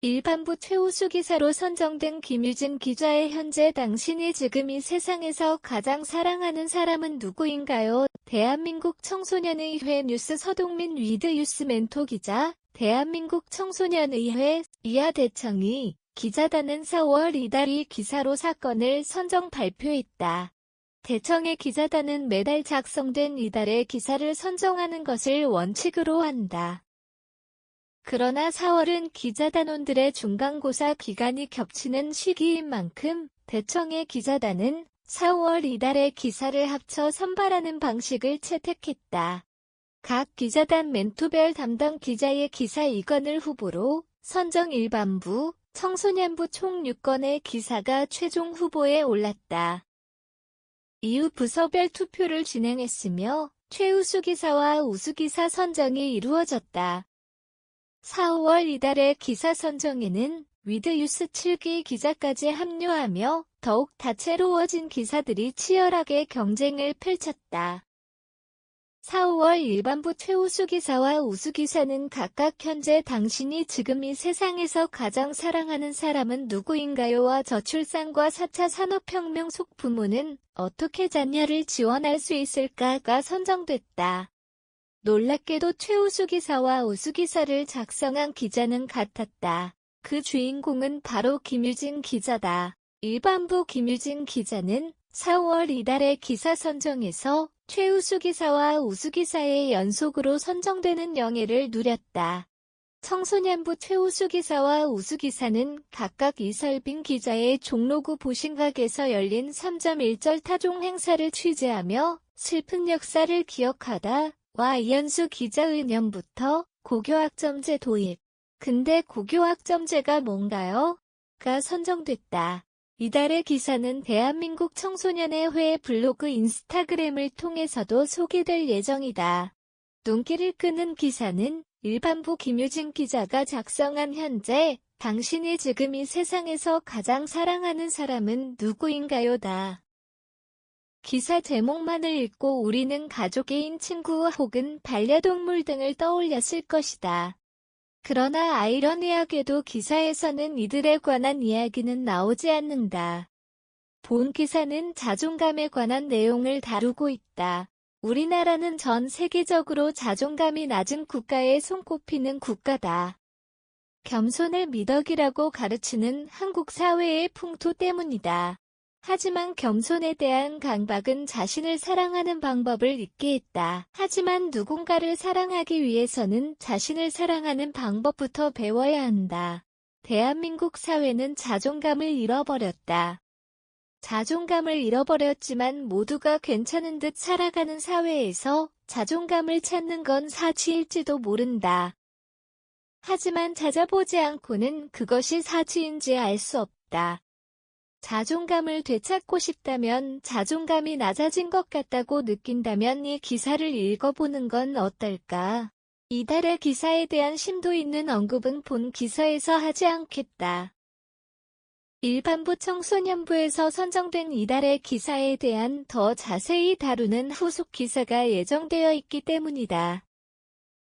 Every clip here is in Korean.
일반부 최우수 기사로 선정된 김유진 기자의 현재 당신이 지금 이 세상에서 가장 사랑하는 사람은 누구인가요? 대한민국 청소년의회 뉴스 서동민 위드 뉴스 멘토 기자, 대한민국 청소년의회 이하 대청이 기자단은 4월 이달이 기사로 사건을 선정 발표했다. 대청의 기자단은 매달 작성된 이달의 기사를 선정하는 것을 원칙으로 한다. 그러나 4월은 기자단원들의 중간고사 기간이 겹치는 시기인 만큼 대청의 기자단은 4월 이달의 기사를 합쳐 선발하는 방식을 채택했다. 각 기자단 멘토별 담당 기자의 기사 2건을 후보로 선정 일반부, 청소년부 총 6건의 기사가 최종 후보에 올랐다. 이후 부서별 투표를 진행했으며 최우수 기사와 우수 기사 선정이 이루어졌다. 4월 이달의 기사 선정에는 위드유스 7기 기자까지 합류하며 더욱 다채로워진 기사들이 치열하게 경쟁을 펼쳤다. 4월 일반부 최우수 기사와 우수 기사는 각각 현재 당신이 지금 이 세상에서 가장 사랑하는 사람은 누구인가요와 저출산과 4차 산업혁명 속 부모는 어떻게 자녀를 지원할 수 있을까가 선정됐다. 놀랍게도 최우수 기사와 우수 기사를 작성한 기자는 같았다. 그 주인공은 바로 김유진 기자다. 일반부 김유진 기자는 4월 이달의 기사 선정에서 최우수 기사와 우수 기사의 연속으로 선정되는 영예를 누렸다. 청소년부 최우수 기사와 우수 기사는 각각 이설빈 기자의 종로구 보신각에서 열린 3.1절 타종 행사를 취재하며 슬픈 역사를 기억하다 와 이현수 기자의 년부터 고교학점제 도입. 근데 고교학점제가 뭔가요? 가 선정됐다. 이달의 기사는 대한민국 청소년의 회 블로그 인스타그램을 통해서도 소개될 예정이다. 눈길을 끄는 기사는 일반부 김유진 기자가 작성한 현재 당신이 지금 이 세상에서 가장 사랑하는 사람은 누구인가요 다. 기사 제목만을 읽고 우리는 가족애인 친구 혹은 반려동물 등을 떠올렸을 것이다. 그러나 아이러니하게도 기사에서는 이들에 관한 이야기는 나오지 않는다. 본 기사는 자존감에 관한 내용을 다루고 있다. 우리나라는 전 세계적으로 자존감이 낮은 국가에 손꼽히는 국가다. 겸손을 미덕이라고 가르치는 한국 사회의 풍토 때문이다. 하지만 겸손에 대한 강박은 자신을 사랑하는 방법을 잊게 했다. 하지만 누군가를 사랑하기 위해서는 자신을 사랑하는 방법부터 배워야 한다. 대한민국 사회는 자존감을 잃어버렸다. 자존감을 잃어버렸지만 모두가 괜찮은 듯 살아가는 사회에서 자존감을 찾는 건 사치일지도 모른다. 하지만 찾아보지 않고는 그것이 사치인지 알 수 없다. 자존감을 되찾고 싶다면 자존감이 낮아진 것 같다고 느낀다면 이 기사를 읽어보는 건 어떨까? 이달의 기사에 대한 심도 있는 언급은 본 기사에서 하지 않겠다. 일반부 청소년부에서 선정된 이달의 기사에 대한 더 자세히 다루는 후속 기사가 예정되어 있기 때문이다.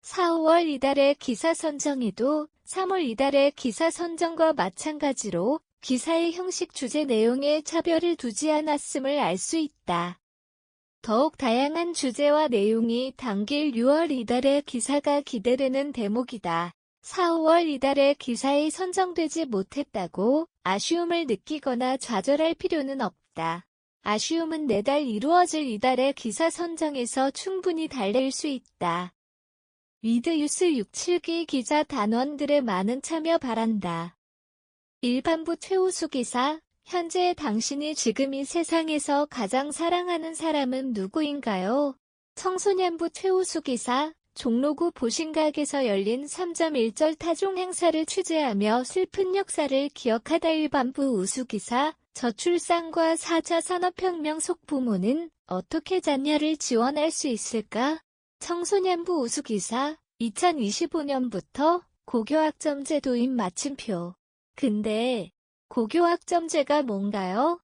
4, 5월 이달의 기사 선정에도 3월 이달의 기사 선정과 마찬가지로 기사의 형식 주제 내용에 차별을 두지 않았음을 알 수 있다. 더욱 다양한 주제와 내용이 담길 6월 이달의 기사가 기대되는 대목이다. 4, 5월 이달의 기사에 선정되지 못했다고 아쉬움을 느끼거나 좌절할 필요는 없다. 아쉬움은 내달 이루어질 이달의 기사 선정에서 충분히 달랠 수 있다. 위드유스 67기 기자 단원들의 많은 참여 바란다. 일반부 최우수 기사, 현재 당신이 지금 이 세상에서 가장 사랑하는 사람은 누구인가요? 청소년부 최우수 기사, 종로구 보신각에서 열린 3.1절 타종 행사를 취재하며 슬픈 역사를 기억하다 일반부 우수 기사, 저출산과 4차 산업혁명 속 부모는 어떻게 자녀를 지원할 수 있을까? 청소년부 우수 기사, 2025년부터 고교학점 제 도입 마침표 근데 고교학점제가 뭔가요?